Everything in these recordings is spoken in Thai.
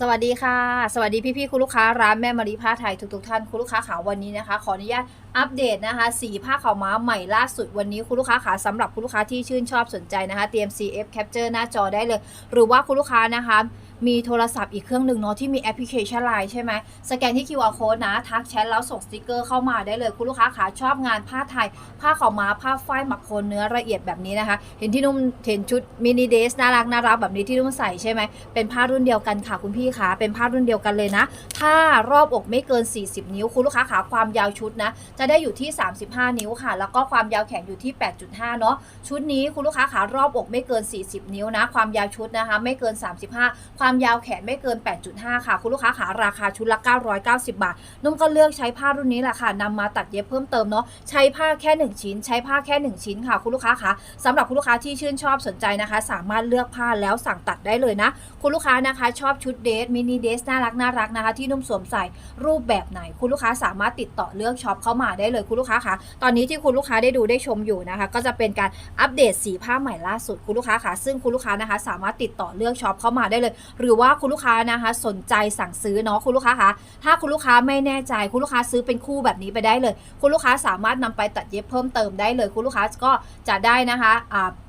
สวัสดีค่ะ สวัสดีพี่ๆคุณลูกค้าร้านแม่มารีผ้าไทยทุกๆท่านคุณลูกค้าขาวันนี้นะคะ ขออนุญาต อัปเดตนะคะสีผ้าขาวม้าใหม่ล่าสุดวันนี้คุณลูกค้าขาสำหรับคุณลูกค้าที่ชื่นชอบสนใจนะคะ เตรียม CF Capture หน้าจอได้เลย หรือว่าคุณลูกค้านะคะมีโทรศัพท์อีกเครื่องหนึ่งเนาะที่มีแอปพลิเคชันไลน์ใช่ไหมสแกนที่ QR code นะ ทักแชทแล้วส่งสติกเกอร์เข้ามาได้เลย คุณลูกค้าขาชอบงานผ้าไทย ผ้าขาวม้าผ้าฝ้ายหมักโคนเนื้อละเอียดแบบนี้นะคะ เห็นที่นุ่มเห็นชุดมินิเดสน่ารักน่ารักแบบนี้ที่นุ่มใส่ใช่ไหมเป็นผ้ารุ่นเดียวกันค่ะคุณพี่คะเป็นผ้ารุ่นเดียวกันเลยนะ ถ้ารอบอกไม่เกิน 40 นิ้วคุณลูกค้าขาความยาวชุดนะจะะได้อยู่ที่ 35 นิ้วค่ะ แล้วก็ความยาวแขนอยู่ที่ 8.5 เนาะชุดนี้คุณลูกค้าขารอบอกไม่เกิน 40 นิ้วนะ ความยาวชุดนะคะ ไม่เกิน 35 ความยาวแขนไม่เกิน 8.5 ค่ะ คุณลูกค้าขาราคาชุดละ 990 บาท นุ่มก็เลือกใช้ผ้ารุ่นนี้แหละค่ะนำมาตัดเย็บเพิ่มเติมเนาะใช้ผ้าแค่ 1 ชิ้น ใช้ผ้าแค่ 1 ชิ้นค่ะคุณลูกค้าคะสำหรับคุณลูกค้าที่ชื่นชอบสนใจนะคะ สามารถเลือกผ้าแล้วสั่งตัดได้เลยนะ คุณลูกค้านะคะ ชอบชุดเดทมินิเดทน่ารักน่ารักนะคะ ที่นุ่มสวมใส่รูปแบบไหน คุณลูกค้าสามารถติดต่อเลือกช็อปเข้ามาได้เลยคุณลูกค้าคะตอนนี้ที่คุณลูกค้าได้ดูได้ชมอยู่นะคะ ก็จะเป็นการอัปเดตสีผ้าใหม่ล่าสุดคุณลูกค้าคะซึ่งคุณลูกค้านะคะ สามารถติดต่อเลือกช็อปเข้ามาได้เลย หรือว่าคุณลูกค้านะคะ สนใจสั่งซื้อเนาะคุณลูกค้าคะถ้าคุณลูกค้าไม่แน่ใจ คุณลูกค้าซื้อเป็นคู่แบบนี้ไปได้เลย คุณลูกค้าสามารถนำไปตัดเย็บเพิ่มเติมได้เลย คุณลูกค้าก็จะได้นะคะ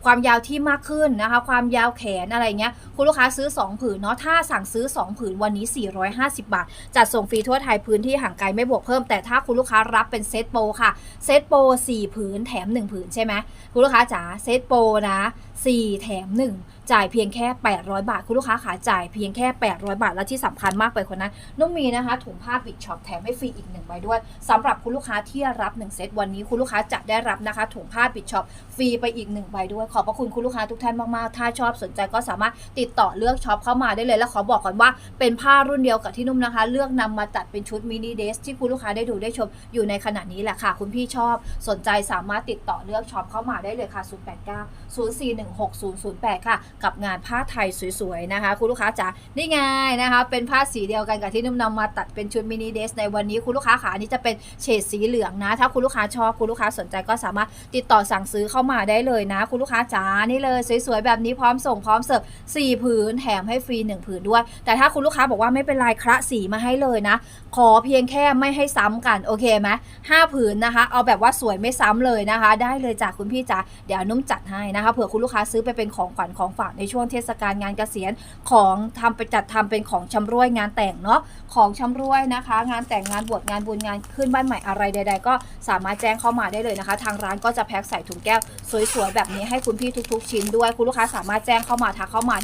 ความยาวที่มากขึ้นนะคะ ความยาวแขนอะไรเงี้ยคุณลูกค้าซื้อ 2 ผืนเนาะถ้าสั่งซื้อ 2 ผืนวันนี้ 450 บาทจัดส่งฟรีทั่วไทยพื้นที่ห่างไกลไม่บวกเพิ่มแต่ถ้าคุณลูกค้ารับเป็นเซซตโปค่ะ เซตโป4ผืนแถม 1 ผืนใช่ไหมคุณลูกค้าจ๋าเซตโปนะ 4 แถม 1จ่ายเพียงแค่ 800 บาท คุณลูกค้าขาจ่ายเพียงแค่ 800 บาท และที่สำคัญมากไปกว่านั้นนุ่มมีนะคะ ถุงผ้าบิดช็อปแถมให้ฟรีอีก1ใบด้วยสำหรับคุณลูกค้าที่รับ 1 เซตวันนี้คุณลูกค้าจะได้รับนะคะ ถุงผ้าบิดช็อปฟรีไปอีก1ใบด้วย ขอบพระคุณคุณลูกค้าทุกท่านมากๆ ถ้าชอบสนใจก็สามารถติดต่อเลือกช็อปเข้ามาได้เลยและขอบอกก่อนว่า เป็นผ้ารุ่นเดียวกับที่นุ่มนะคะ เลือกนำมาตัดเป็นชุดมินิเดสที่คุณลูกค้าได้ดูได้ชมอยู่ในขณะนี้แหละค่ะ คุณพี่ชอบสนใจสามารถติดต่อเลือกช็อปเข้ามาได้เลยค่ะ 089 0416008 ค่ะกับงานผ้าไทยสวยๆนะคะ คุณลูกค้าจ๋านี่ไงนะคะเป็นผ้าสีเดียวกันกับที่นุ่มนำมาตัดเป็นชุดมินิเดสในวันนี้คุณลูกค้าขาอันนี้จะเป็นเฉดสีเหลืองนะ ถ้าคุณลูกค้าชอบคุณลูกค้าสนใจก็สามารถติดต่อสั่งซื้อเข้ามาได้เลยนะ คุณลูกค้าจ๋านี่เลยสวยๆแบบนี้พร้อมส่งพร้อมเสิร์ฟสี่ผืนแถมให้ฟรีหนึ่งผืนด้วย แต่ถ้าคุณลูกค้าบอกว่าไม่เป็นไรคระสีมาให้เลยนะ ขอเพียงแค่ไม่ให้ซ้ำกันโอเคไหมห้าผืนนะคะ เอาแบบว่าสวยไม่ซ้ำเลยนะคะ ได้เลยจากคุณพี่จ๋าเดี๋ยวนุ่มจัดให้นะคะเผื่อคุณลูกค้าซื้อไปเป็นของขวัญของฝากในช่วงเทศกาลงานเกษียณของทำไปจัดทำเป็นของชำร่วยงานแต่งเนาะของชำร่วยนะคะ งานแต่งงานบวชงานบุญงานขึ้นบ้านใหม่อะไรใด ๆ ก็สามารถแจ้งเข้ามาได้เลยนะคะ ทางร้านก็จะแพ็คใส่ถุงแก้วสวยๆแบบนี้ให้คุณพี่ทุก ๆ ชิ้นด้วยคุณลูกค้าสามารถแจ้งเข้ามาทักเข้ามาได้